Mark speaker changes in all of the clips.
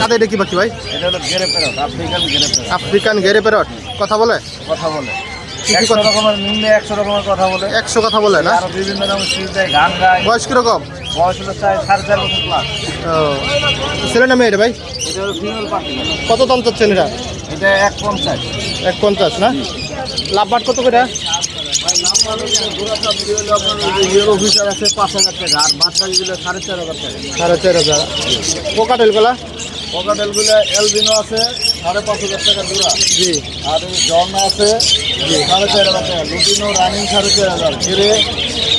Speaker 1: দাদা এটা কি পাখি ভাই?
Speaker 2: এটা হলো grey parrot African grey parrot
Speaker 1: African grey কথা বলে?
Speaker 2: কথা বলে। একশো? রকমের নিম্নে একশো রকমের কথা বলে।
Speaker 1: একশো কথা বলে না?
Speaker 2: আরও বিভিন্ন দেয় গান গায়।
Speaker 1: বয়স কীরকম?
Speaker 2: বয়স হলো চার সাড়ে চার বছর প্লাস
Speaker 1: ও। ছেলে না মেয়ে ভাই?
Speaker 2: এটা হলো ফিমেল পাখি।
Speaker 1: কত দাম চাচ্ছেন এটা?
Speaker 2: এটা এক পঞ্চাশ।
Speaker 1: এক পঞ্চাশ না? লাভবাট কত করে
Speaker 2: সাড়ে চার হাজার টাকা।
Speaker 1: সাড়ে
Speaker 2: পকাটেলগুলো এলবিনো আছে সাড়ে পাঁচ হাজার টাকা জোড়া।
Speaker 1: জি।
Speaker 2: আর আছে সাড়ে চার হাজার টাকা। লুটিনো রানিং সাড়ে চার হাজার ফিরে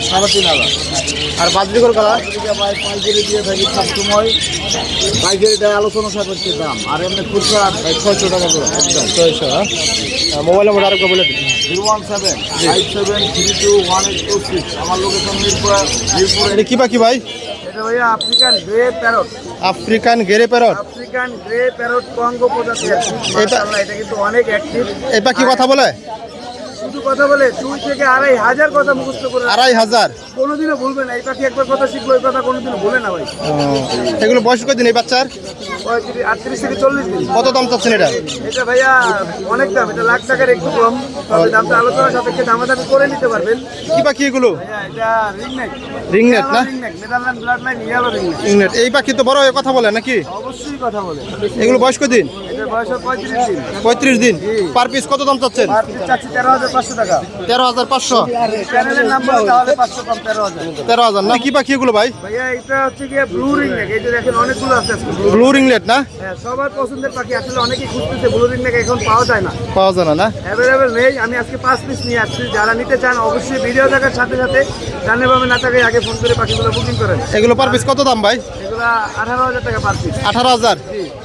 Speaker 2: সাড়ে তিন হাজার।
Speaker 1: আর বাজরিকর
Speaker 2: পাইকারি দিয়ে থাকি সবসময় পাইকারিটা আলোচনা সাপেক্ষে দাম। আর এমনি খুচরা ভাই ছয়শো টাকা করে একদম।
Speaker 1: ছয়শো মোবাইল নম্বর আরেকবার বলে দিন।
Speaker 2: Zero one seven five seven three two one eight two six. আমার লোকেশন মিরপুর মিরপুর
Speaker 1: এটা কি পাখি ভাই?
Speaker 2: এটা ভাইয়া African grey parrot.
Speaker 1: African grey parrot.
Speaker 2: African grey parrot Congo প্রজাতি এটা কিন্তু অনেক অ্যাক্টিভ
Speaker 1: এই পাখি কথা বলে?
Speaker 2: কথা বলে দুই থেকে আড়াই হাজার কথা মুখস্থ করে
Speaker 1: আড়াই হাজার?
Speaker 2: কোনোদিনও ভুলবে না। এই পাখি একবার কথা শিখলো ওই কথা কোনোদিনও ভুলে না ভাই।
Speaker 1: এগুলো বয়স কদিন এই বাচ্চার?
Speaker 2: আটত্রিশ থেকে চল্লিশ দিন।
Speaker 1: কত দাম চাচ্ছেন এটা?
Speaker 2: এটা ভাইয়া অনেক দাম। এটা লাখ টাকার একটু কম। তবে দামটা আলোচনা সাপেক্ষে দামাদামি করে নিতে পারবেন।
Speaker 1: কি পাখি এগুলো?
Speaker 2: এটা রিংনেক
Speaker 1: রিংনেট না?
Speaker 2: Netherland blood line yellow ringneck
Speaker 1: এই পাখি তো বড় হয়ে কথা বলে নাকি?
Speaker 2: অবশ্যই কথা বলে।
Speaker 1: এগুলো বয়স কদিন
Speaker 2: এটার বয়স হয় পঁয়ত্রিশ দিন।
Speaker 1: পার পিস কত দাম চাচ্ছেন?
Speaker 2: তেরো হাজার পাঁচশো
Speaker 1: তেরো হাজার না কি পাখি এগুলো ভাই?
Speaker 2: ব্লু
Speaker 1: রিংলেট না?
Speaker 2: হ্যাঁ, সবার পছন্দের পাখি। আসলে অনেকেই খুঁজতেছে ব্লু রিংনেক এখন পাওয়া যায় না।
Speaker 1: পাওয়া যায় না
Speaker 2: অ্যাভেলেবেল নেই। আমি আজকে পাঁচ পিস নিয়ে আসছি। যারা নিতে চান অবশ্যই ভিডিও দেখার সাথে সাথে জানলে পাবে না থাকে আগে ফোন করে পাখিগুলো বুকিং করেন।
Speaker 1: এগুলো পার পিস কত দাম ভাই?
Speaker 2: এগুলো আঠারো হাজার টাকা পার পিস
Speaker 1: আঠারো হাজার।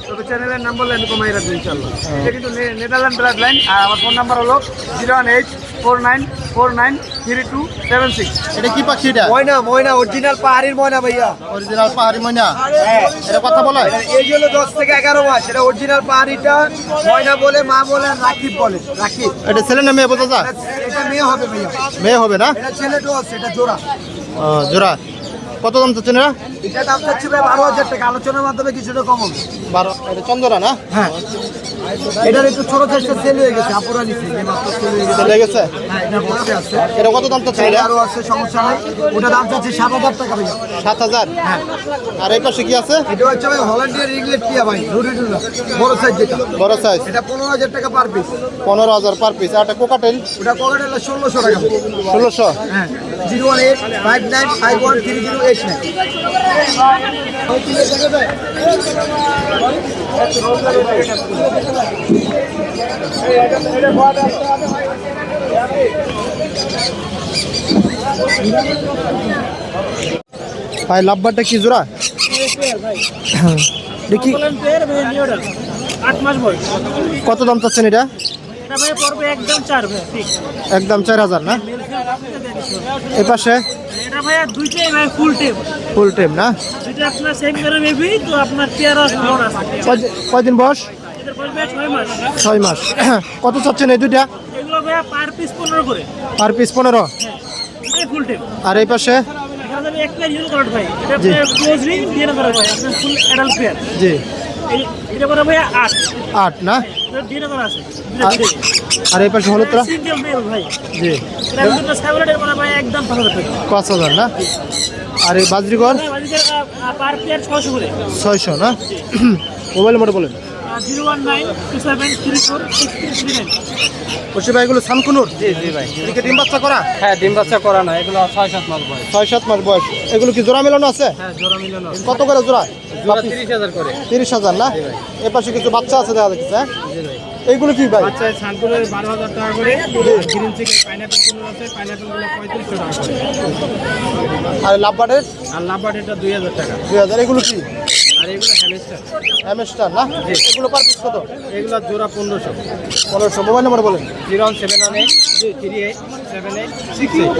Speaker 2: তবে চ্যানেলের নাম বললে আমি রাখব ইনশাল্লাহ এটা কিন্তু নেদারল্যান্ড ব্লাড লাইন আর আমার ফোন নাম্বার হলো zero one eight four nine four nine three two seven six
Speaker 1: এটা কি পাখি এটা?
Speaker 2: ময়না ময়না অরিজিনাল পাহাড়ির ময়না ভাইয়া।
Speaker 1: অরিজিনাল পাহাড়ি ময়না?
Speaker 2: হ্যাঁ।
Speaker 1: এটা কথা বলে?
Speaker 2: এই জন্য দশ থেকে এগারো মাস এটা অরিজিনাল পাহাড়িটা ময়না বলে মা বলে রাকিব বলে রাকিব।
Speaker 1: এটা ছেলে না মেয়ে বোঝা
Speaker 2: এটা মেয়ে হবে ভাইয়া।
Speaker 1: মেয়ে হবে না?
Speaker 2: এটা ছেলেটাও আছে এটা জোড়া।
Speaker 1: জোড়া। কত দাম চাচ্ছেন এরা?
Speaker 2: এটা দাম চাচ্ছি ভাই বারো হাজার টাকা। আলোচনার মাধ্যমে কিছুটা কম হবে
Speaker 1: বারো এটা চন্দরা না?
Speaker 2: হ্যাঁ। এটার একটু ছোট সাইজটা সেল হয়ে গেছে আপুরা মাত্র সেল হয়ে গেছে। হ্যাঁ এটা বসে আছে।
Speaker 1: এটা কত দাম চাচ্ছেন এটা
Speaker 2: আরও আছে সমস্যা নাই। ওটা দাম চাচ্ছি সাত হাজার টাকা ভাইয়া
Speaker 1: সাত হাজার? আর এই পাশে কি আছে?
Speaker 2: এটা হচ্ছে ভাই হল্যান্ডিয়ার রিগলেট টিয়া ভাই রুডিটুলা বড় সাইজ যেটা।
Speaker 1: বড় সাইজ
Speaker 2: এটা পনেরো হাজার টাকা পার পিস
Speaker 1: পনেরো হাজার পার পিস আর একটা কোকাটেল
Speaker 2: ওটা হলো ষোলোশো টাকা।
Speaker 1: ষোলোশো।
Speaker 2: হ্যাঁ। Zero one eight five nine five one three zero
Speaker 1: ভাই লাভবারটা কি জোড়া? দেখি। কত দাম চাচ্ছেন এটা?
Speaker 3: একদম চার
Speaker 1: হাজার না? এই পাশে
Speaker 3: এটা ভাই দুইটাই ভাই ফুল টেপ
Speaker 1: ফুল টাইম না?
Speaker 3: দুইটা আপনার সেম করে মেবি তো আপনার লোন আছে।
Speaker 1: কয়- কয়দিন বয়স?
Speaker 3: এটা ছয় মাস।
Speaker 1: কত চাচ্ছেন এই দুইটা?
Speaker 3: এগুলো ভাই পার পিস পনেরো করে।
Speaker 1: পার পিস পনেরো?
Speaker 3: ফুল টেপ
Speaker 1: আর এই পাশে?
Speaker 3: এখানে যাবে এক ইউজ কার্ড ভাই এটা। ক্লোজ রিং দিয়ে করা ভাই আপনার ফুল অ্যাডাল্ট পেয়ার
Speaker 1: জি।
Speaker 3: এটা আট।
Speaker 1: না? আর- এই পাশে হলুদটা?
Speaker 3: সিঙ্গেল মেল ভাই।
Speaker 1: জি।
Speaker 3: পাঁচ হাজার
Speaker 1: না? আর এই বাজরিগর ছয়শো না? মোবাইল নম্বর বলেন।
Speaker 3: Zero one nine two seven three four six three three nine.
Speaker 1: বসে ভাই এগুলো সানকুনুর?
Speaker 4: জি জি ভাই।
Speaker 1: এদিকে ডিম বাচ্চা করা?
Speaker 4: হ্যাঁ ডিম বাচ্চা করা না এগুলো ছয় সাত মাস বয়স।
Speaker 1: ছয় সাত মাস বয়স। এগুলো কি জোড়া মেলানো আছে?
Speaker 4: হ্যাঁ জোড়া মিলানো
Speaker 1: কত করে জোড়া?
Speaker 4: তিরিশ হাজার করে।
Speaker 1: তিরিশ হাজার না? এ পাশে কিছু বাচ্চা আছে দেখা যাচ্ছে হ্যাঁ? এইগুলো কি ভাই?
Speaker 4: বাচ্চা সানকুলের বারো হাজার টাকা করে গ্রিন চিকেন পাইনাপেলগুলো আছে পাইনাপেলগুলো পঁয়ত্রিশশো টাকা করে।
Speaker 1: আর লাভবার্ডের?
Speaker 4: আর লাভবাট এটা দুই হাজার টাকা।
Speaker 1: দুই হাজার। এগুলো কি?
Speaker 4: হ্যামিস্টার।
Speaker 1: না? এগুলো পার পিস কত?
Speaker 4: এগুলো জোড়া পনেরোশো।
Speaker 1: পনেরোশো। মোবাইল নম্বর বলেন।
Speaker 4: Zero seven one eight three eight seven eight six eight.